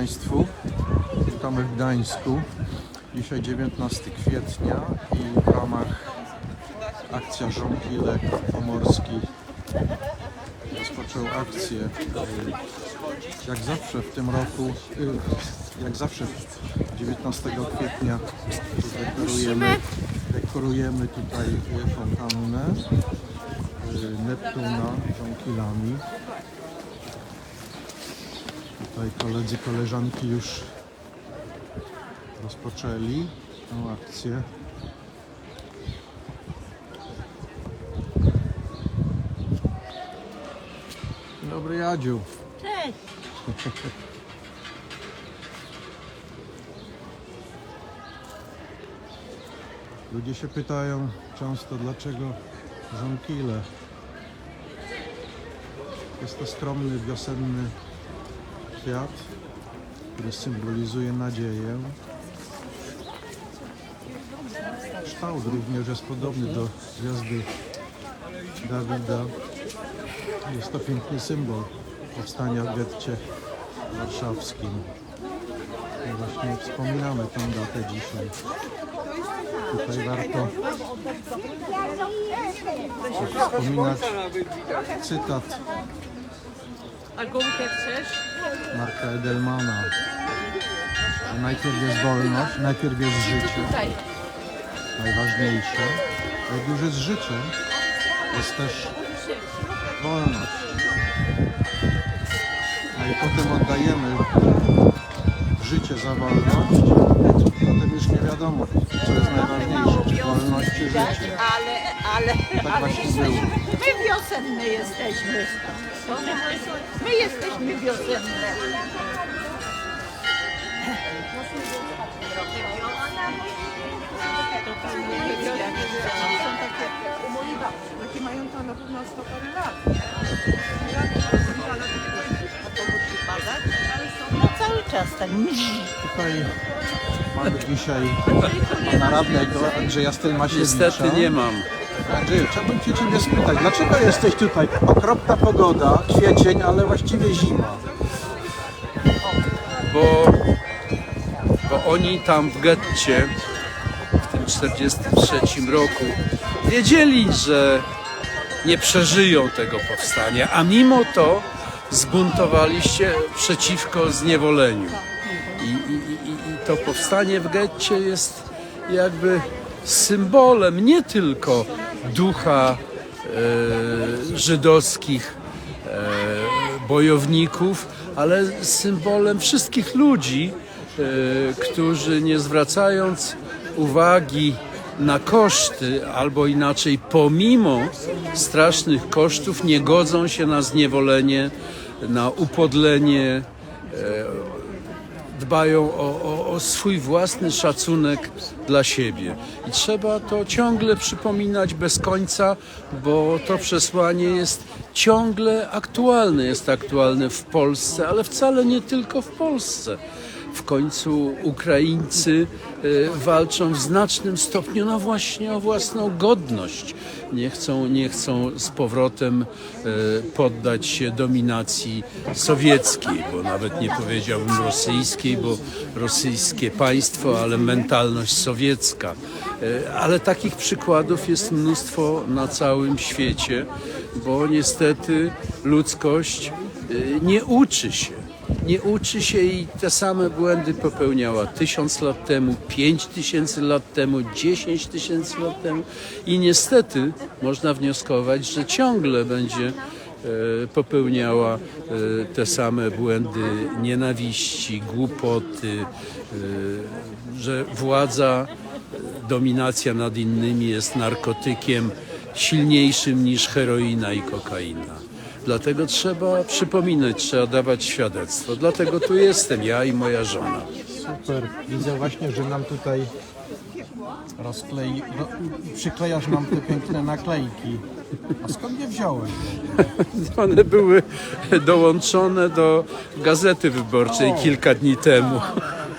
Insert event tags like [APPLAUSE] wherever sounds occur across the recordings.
Państwu. Witamy w Gdańsku. Dzisiaj 19 kwietnia i w ramach akcja Żonkilek Pomorski rozpoczął akcję. Jak zawsze w tym roku, jak zawsze 19 kwietnia dekorujemy, dekorujemy tutaj fontannę y, Neptuna żonkilami. Tutaj koledzy, koleżanki już rozpoczęli tę akcję. Dobry Jadziu. Cześć. [LAUGHS] Ludzie się pytają często, dlaczego żonkile. Jest to skromny, wiosenny kwiat, który symbolizuje nadzieję. Kształt również jest podobny do gwiazdy Dawida. Jest to piękny symbol powstania w getcie warszawskim. I właśnie wspominamy tę datę dzisiaj. Tutaj warto wspominać cytat A gumkę chcesz? Marka Edelmana. Najpierw jest wolność, najpierw jest życie, najważniejsze. Jak już jest życie, jest też wolność. No i potem oddajemy życie za wolność, potem już nie wiadomo, co jest najważniejsze, czy wolność, czy życie. Ale, ale, Tak ale jesteśmy, my wiosenne jesteśmy. My jesteśmy wiosenne. Są takie mają to na pewno 100 parę lat. No cały czas tak. Tutaj mamy dzisiaj pana radnego Andrzeja Stylmasiewicza. Niestety nie mam. Andrzeju, chciałbym Cię Ciebie spytać, dlaczego jesteś tutaj? Okropna pogoda, kwiecień, ale właściwie zima. Bo, bo oni tam w getcie w tym 43 roku wiedzieli, że nie przeżyją tego powstania, a mimo to zbuntowali się przeciwko zniewoleniu. I, i, i, I to powstanie w getcie jest jakby symbolem nie tylko ducha e, żydowskich e, bojowników, ale symbolem wszystkich ludzi, e, którzy nie zwracając uwagi na koszty, albo inaczej pomimo strasznych kosztów, nie godzą się na zniewolenie, na upodlenie, dbają o, o, o swój własny szacunek dla siebie. I trzeba to ciągle przypominać bez końca, bo to przesłanie jest ciągle aktualne. Jest aktualne w Polsce, ale wcale nie tylko w Polsce. W końcu Ukraińcy e, walczą w znacznym stopniu no właśnie o własną godność. Nie chcą, nie chcą z powrotem e, poddać się dominacji sowieckiej, bo nawet nie powiedziałbym rosyjskiej, bo rosyjskie państwo, ale mentalność sowiecka. E, Ale takich przykładów jest mnóstwo na całym świecie, bo niestety ludzkość nie uczy się nie uczy się i te same błędy popełniała tysiąc lat temu, pięć tysięcy lat temu, dziesięć tysięcy lat temu i niestety można wnioskować, że ciągle będzie e, popełniała e, te same błędy nienawiści, głupoty, e, że władza, dominacja nad innymi jest narkotykiem silniejszym niż heroina i kokaina. Dlatego trzeba przypominać, trzeba dawać świadectwo. Dlatego tu jestem ja i moja żona. Super. Widzę właśnie, że nam tutaj rozklei... ro- przyklejasz nam te piękne naklejki. A skąd je wziąłeś? [LAUGHS] One były dołączone do gazety wyborczej kilka dni temu.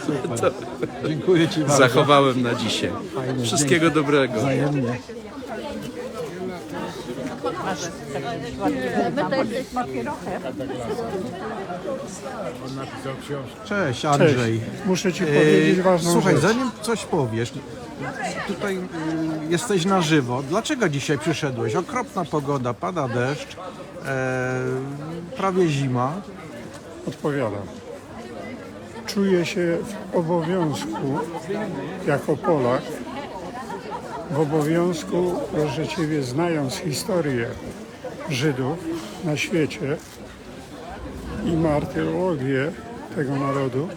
Super. Dziękuję Ci bardzo. Zachowałem na dzisiaj. Fajnie, Wszystkiego dobrego. Wzajemnie. My to jesteśmy pierochem. Cześć Andrzej. Muszę Ci Yy, powiedzieć ważną Słuchaj, rzecz. zanim coś powiesz, tutaj yy, jesteś na żywo. Dlaczego dzisiaj przyszedłeś? Okropna pogoda, pada deszcz, e, prawie zima. Odpowiadam. Czuję się w obowiązku, jako Polak, w obowiązku, proszę Ciebie, znając historię Żydów na świecie i martyrologię tego narodu,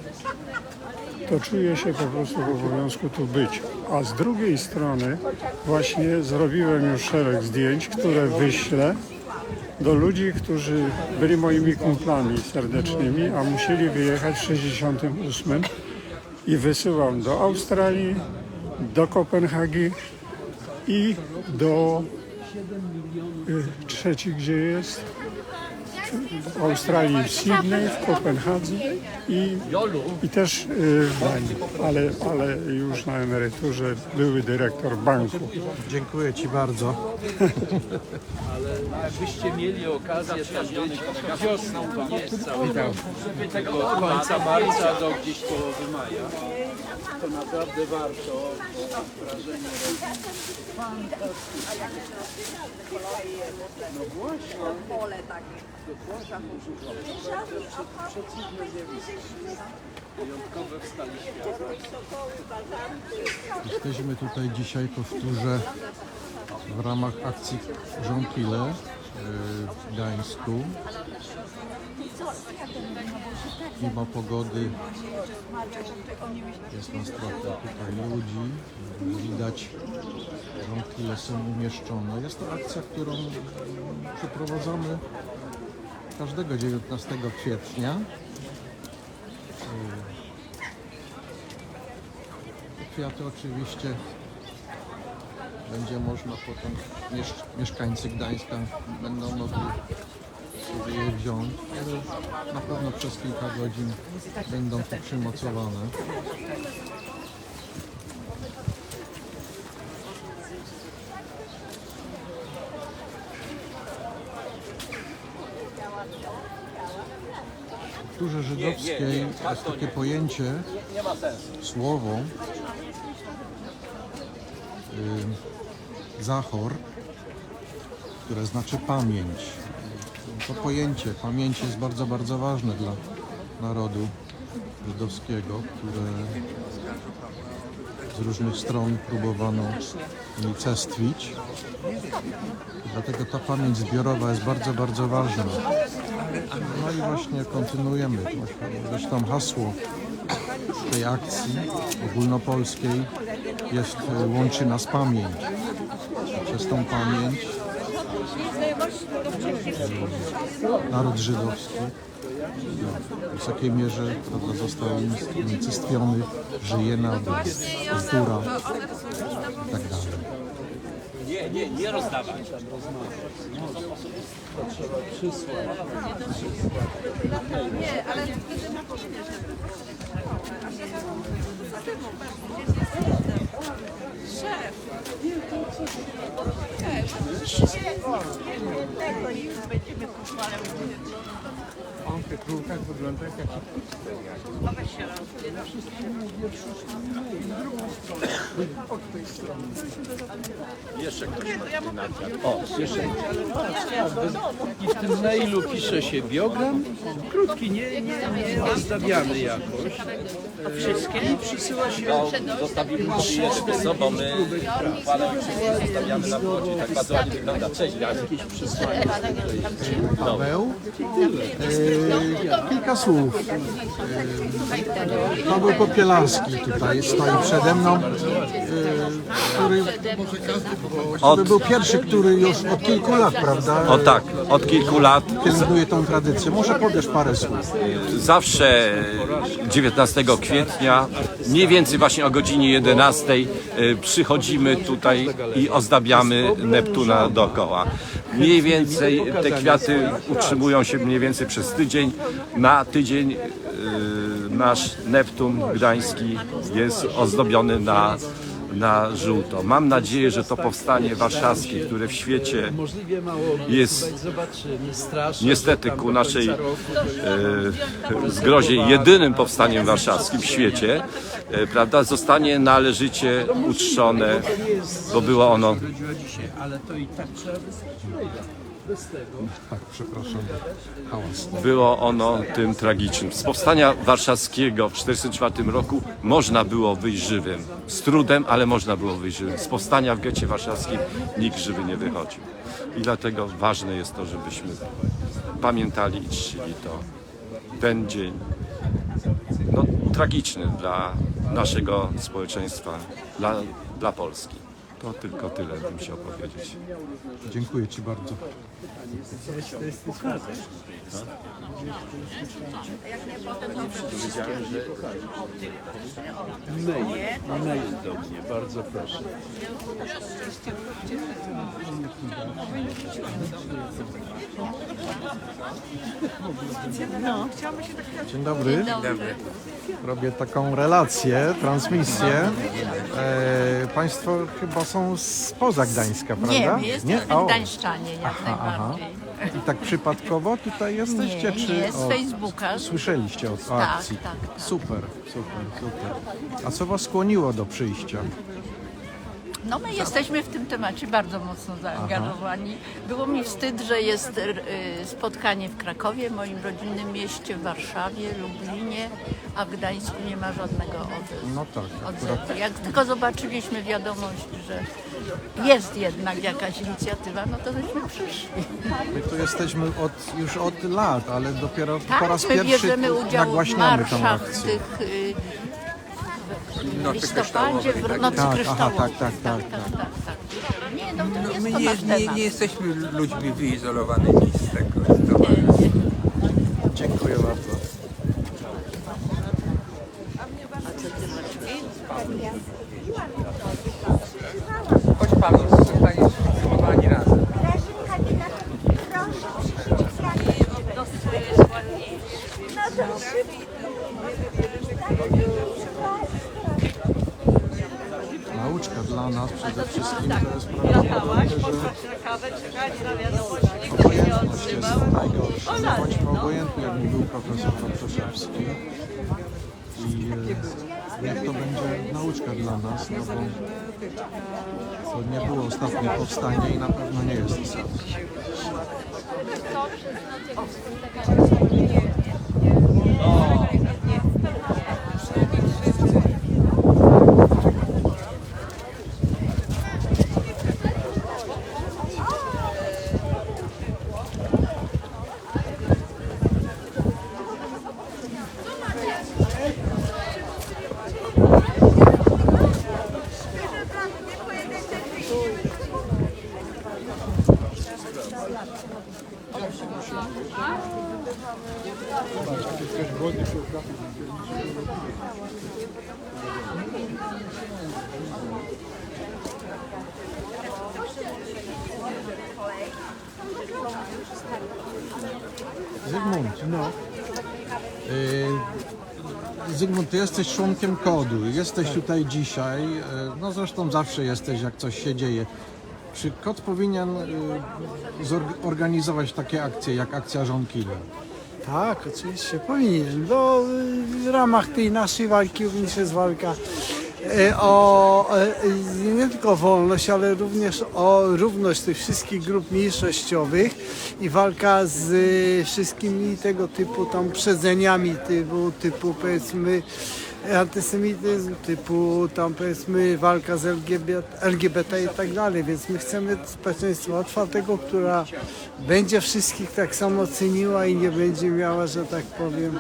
to czuję się po prostu w obowiązku tu być. A z drugiej strony właśnie zrobiłem już szereg zdjęć, które wyślę do ludzi, którzy byli moimi kumplami serdecznymi, a musieli wyjechać w 68 i wysyłam do Australii, do Kopenhagi i do y, trzeci, gdzie jest w Australii, w Sydney, w Kopenhadze i, i też y, w Danii, ale, ale już na emeryturze były dyrektor banku. Dziękuję Ci bardzo. Jakbyście mieli okazję tam być wiosną, to nie jest cały rok, od końca marca do gdzieś połowy maja, to naprawdę warto. Wrażenie No właśnie. Przeciwne zjawisko. Wyjątkowe w skali świata. Jesteśmy tutaj dzisiaj, powtórzę, w ramach akcji Żonkile w Gdańsku. Mimo pogody jest nas trochę tutaj ludzi. Widać, żonkile są umieszczone. Jest to akcja, którą przeprowadzamy każdego 19 kwietnia. Te Kwiaty oczywiście będzie można potem, miesz- mieszkańcy Gdańska będą mogli sobie je wziąć, ale na pewno przez kilka godzin będą tu przymocowane. W kulturze żydowskiej jest takie pojęcie, słowo, zachor, które znaczy pamięć. To pojęcie pamięci jest bardzo, bardzo ważne dla narodu żydowskiego, które z różnych stron próbowano unicestwić. Dlatego ta pamięć zbiorowa jest bardzo, bardzo ważna. No i właśnie kontynuujemy. Zresztą hasło tej akcji ogólnopolskiej jest e, łączy nas pamięć. Przez tą pamięć naród żydowski w wysokiej mierze prawda, został unicestwiony, żyje nadal, kultura i tak dalej. Шеф. I w tym mailu pisze się biogram, krótki, nie, nie, nie ozdabiany jakoś. Wszystkie? I przysyła się Zostawimy sobie jeszcze sobą, my wszystko, zostawiamy na płocie, tak bardzo ładnie wygląda. Cześć, Jan. Paweł. E, kilka słów. E, Paweł Popielarski tutaj stoi przede mną, e, który który był pierwszy, który już od kilku lat, prawda, O tak, od kilku lat pielęgnuje tą tradycję. Może powiesz parę słów. zawsze 19 kwietnia, mniej więcej właśnie o godzinie 11 y, przychodzimy tutaj i ozdabiamy Neptuna dookoła. Mniej więcej te kwiaty utrzymują się mniej więcej przez tydzień. Na tydzień y, nasz Neptun gdański jest ozdobiony na na żółto. Mam nadzieję, że to powstanie warszawskie, które w świecie jest niestety ku naszej e, zgrozie jedynym powstaniem warszawskim w świecie, e, prawda, zostanie należycie uczczone, bo było ono tak Tak, przepraszam, hałas. było ono tym tragicznym. Z powstania warszawskiego w 1944 roku można było wyjść żywym. Z trudem, ale można było wyjść żywym. Z powstania w getcie warszawskim nikt żywy nie wychodził. I dlatego ważne jest to, żebyśmy pamiętali i czcili to. Ten dzień no, tragiczny dla naszego społeczeństwa, dla, dla Polski. To tylko tyle bym chciał powiedzieć. Dziękuję Ci bardzo. Mail, mail do mnie, bardzo proszę. Dzień dobry. Robię taką relację, transmisję. E, państwo chyba są spoza Gdańska, prawda? Nie, my jesteśmy gdańszczanie jak najbardziej. I tak przypadkowo tutaj jesteście? Nie, czy nie, z o- Facebooka. Słyszeliście o, o Tak, akcji? tak, tak. Super, super, super. A co Was skłoniło do przyjścia? No my jesteśmy w tym temacie bardzo mocno zaangażowani. Było mi wstyd, że jest y, spotkanie w Krakowie, moim rodzinnym mieście, w Warszawie, Lublinie, a w Gdańsku nie ma żadnego od, No tak, odzewu. Jak tylko zobaczyliśmy wiadomość, że jest jednak jakaś inicjatywa, no to żeśmy przyszli. my tu jesteśmy od, już od lat, ale dopiero Tak, po raz my pierwszy bierzemy udział w nagłaśniamy tą marszach akcję. tych y, w listopadzie, w nocy Tak, aha, kryształowej. tak, tak, tak, tak, tak, tak. Nie, no to jest My to nie, nie, nie jesteśmy ludźmi wyizolowanymi z tego. z tego. Dziękuję bardzo. Choć Paweł, zostanie zsumowani razem. Nauczka dla nas przede wszystkim to jest prawdopodobnie, że obojętność jest najgorsza. Nie bądźmy obojętni, jak mówił profesor Kotrzeszewski. I e, niech to będzie nauczka dla nas, no bo to nie było ostatnie powstanie i na pewno nie jest ostatnie. Zygmunt, no. Y, Zygmunt, ty jesteś członkiem kodu, jesteś tutaj dzisiaj, y, no zresztą zawsze jesteś, jak coś się dzieje. Czy kod powinien y, zorganizować takie akcje jak akcja Żonkile? Tak, oczywiście powinien. Do, w ramach tej naszej walki również jest walka e, o e, nie tylko wolność, ale również o równość tych wszystkich grup mniejszościowych i walka z e, wszystkimi tego typu tam przedzeniami typu, typu powiedzmy antysemityzm, typu tam powiedzmy walka z LGBT, LGBT i tak dalej, więc my chcemy społeczeństwa otwartego, która będzie wszystkich tak samo ceniła i nie będzie miała, że tak powiem,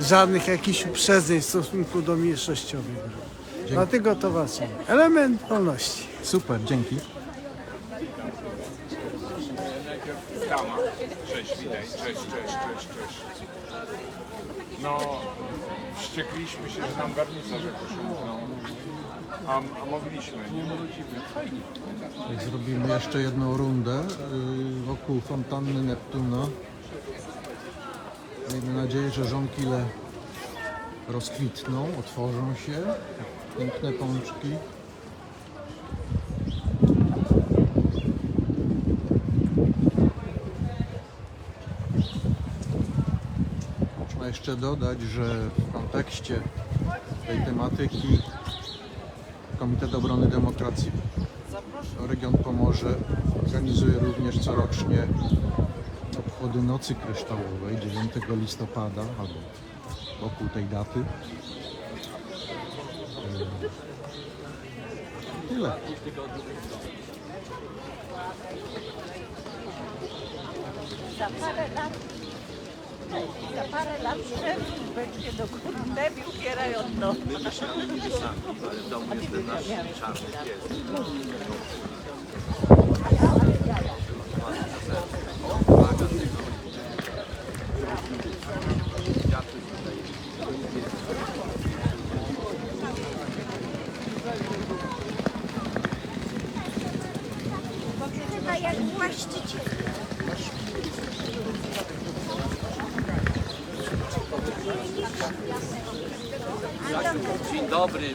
żadnych jakichś uprzedzeń w stosunku do mniejszościowych. Dlatego to ważne. Element wolności. Super, dzięki. Cześć, witaj. Cześć, cześć, cześć, cześć. No, wściekliśmy się, że nam garnicarze poszumkną. A, a mogliśmy. Nie mogliśmy. Zrobimy jeszcze jedną rundę y, wokół fontanny Neptuna. Miejmy nadzieję, że żonkile rozkwitną, otworzą się, jak Piękne pączki. Można jeszcze dodać, że w kontekście tej tematyki Komitet Obrony Demokracji Region Pomorze organizuje również corocznie obchody Nocy Kryształowej 9 listopada albo wokół tej daty. Tyle. Za parę lat, za parę lat szef będzie do kurde ubierają no. Chyba jak właściciel. Dzień dobry,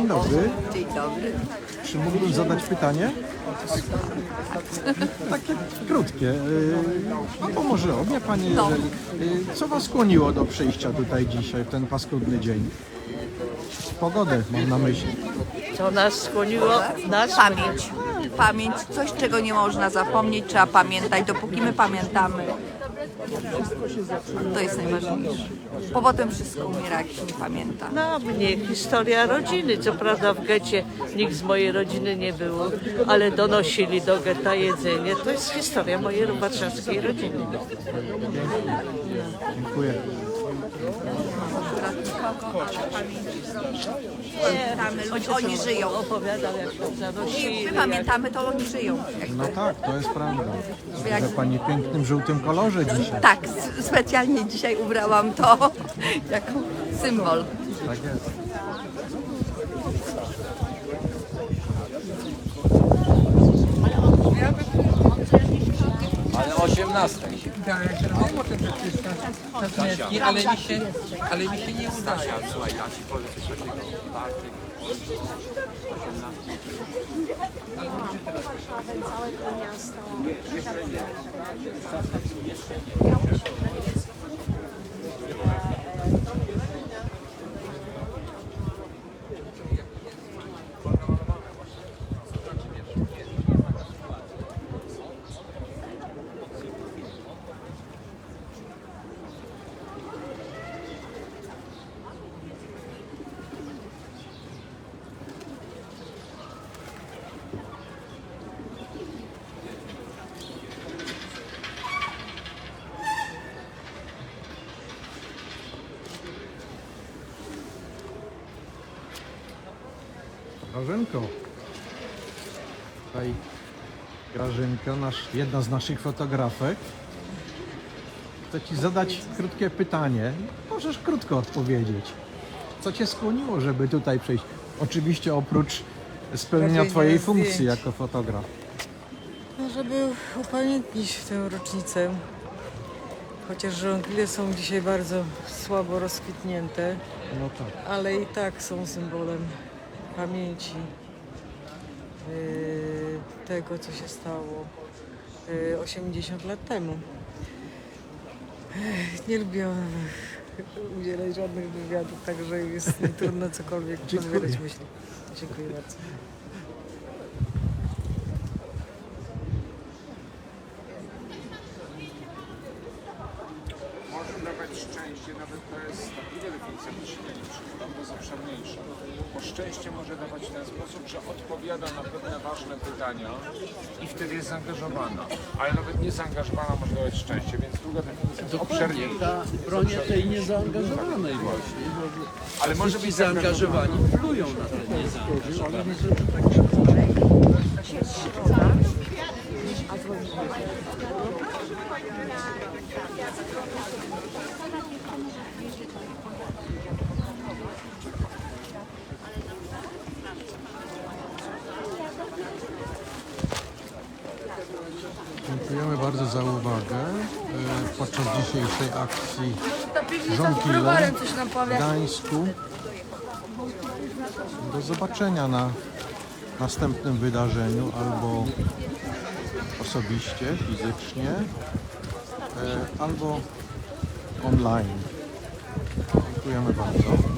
Dzień dobry. Dzień dobry. Czy mógłbym zadać pytanie? Takie krótkie. Yy, Albo może obie Panie, jeżeli... Yy, Co Was skłoniło do przyjścia tutaj dzisiaj, w ten paskudny dzień? Pogodę mam na myśli. To nas skłoniło, nas Pamięć. Pamięć, coś czego nie można zapomnieć, trzeba pamiętać, dopóki my pamiętamy. To jest najważniejsze. Bo potem wszystko umiera, jak się nie pamięta. No, mnie historia rodziny. Co prawda w getcie nikt z mojej rodziny nie było, ale donosili do getta jedzenie. To jest historia mojej warszawskiej rodziny. Dziękuję. Pamiętamy, ludzie, oni żyją. Opowiadał, jak zanosili. My pamiętamy, to oni żyją. No tak, to jest prawda. Że Pani w pięknym żółtym kolorze dzisiaj. Tak, specjalnie dzisiaj ubrałam to [LAUGHS] jako symbol. Tak jest. Ale 18. Nie, ale mi się, ale mi się nie udaje. Słuchaj, ja ci powiem coś takiego. Bartek, Grażynko. Tutaj Grażynka, nasz, jedna z naszych fotografek. Chcę Ci zadać krótkie pytanie. Możesz krótko odpowiedzieć. Co Cię skłoniło, żeby tutaj przyjść? Oczywiście oprócz spełnienia Robienia Twojej zdjęć. funkcji jako fotograf. No, żeby upamiętnić tę rocznicę. Chociaż żongle są dzisiaj bardzo słabo rozkwitnięte, No tak. ale i tak są symbolem pamięci yy, tego, co się stało yy, 80 lat temu. Nie lubię udzielać żadnych wywiadów, także jest mi trudno cokolwiek pozbierać myśli. Dziękuję bardzo. zadania i wtedy jest zaangażowana. Ale nawet niezaangażowana może dawać szczęście, więc druga definicja jest obszernie. Ta bronię tej niezaangażowanej właśnie. Ale może być zaangażowani, plują na te niezaangażowane. Dzisiejszej akcji Żonkile w Gdańsku. Do zobaczenia na następnym wydarzeniu albo osobiście, fizycznie, e, albo online. Dziękujemy bardzo.